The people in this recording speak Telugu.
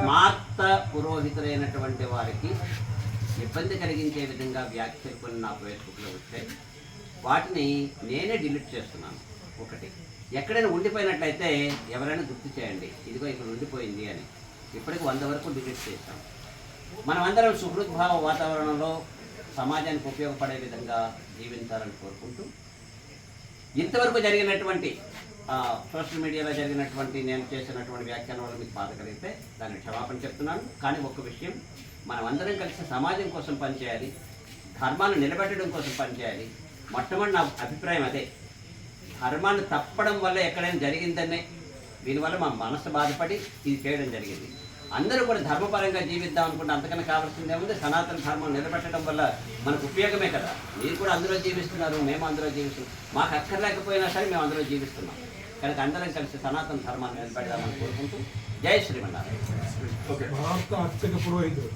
స్మార్త పురోహితులైనటువంటి వారికి ఇబ్బంది కలిగించే విధంగా వ్యాఖ్యలు కొన్ని నా ఫేస్బుక్లో వచ్చాయి. వాటిని నేనే డిలీట్ చేస్తున్నాను. ఒకటి ఎక్కడైనా ఉండిపోయినట్లయితే ఎవరైనా గుర్తు చేయండి. ఇదిగో ఇక్కడ ఉండిపోయింది అని. ఇప్పటికి వంద వరకు డిలీట్ చేశాం. మనమందరం సుహృద్భావ వాతావరణంలో సమాజానికి ఉపయోగపడే విధంగా జీవించాలని కోరుకుంటూ ఇంతవరకు జరిగినటువంటి సోషల్ మీడియాలో జరిగినటువంటి నేను చేసినటువంటి వ్యాఖ్యానం వల్ల మీకు బాధ కలిగితే దాన్ని క్షమాపణ చెప్తున్నాను. కానీ ఒక్క విషయం మనం అందరం కలిసి సమాజం కోసం పనిచేయాలి ధర్మాన్ని నిలబెట్టడం కోసం పనిచేయాలి. మొట్టమొదటి నా అభిప్రాయం అదే. ధర్మాన్ని తప్పడం వల్ల ఎక్కడైనా జరిగిందనే దీనివల్ల మా మనసు బాధపడి ఇది చేయడం జరిగింది. అందరూ కూడా ధర్మపరంగా జీవిద్దాం అనుకుంటే అంతకన్నా కావాల్సింది ఏముంది సనాతన ధర్మం నిలబెట్టడం వల్ల మనకు ఉపయోగమే కదా. మీరు కూడా అందులో జీవిస్తున్నారు మేము అందులో జీవిస్తున్నాం. మాకు అక్కర్లేకపోయినా సరే మేము అందులో జీవిస్తున్నాం. కనుక అందరం కలిసి సనాతన ధర్మాన్ని నిలబెడదామని కోరుకుంటూ జై శ్రీమన్నారాయణ. అర్చక పురోహితుడు.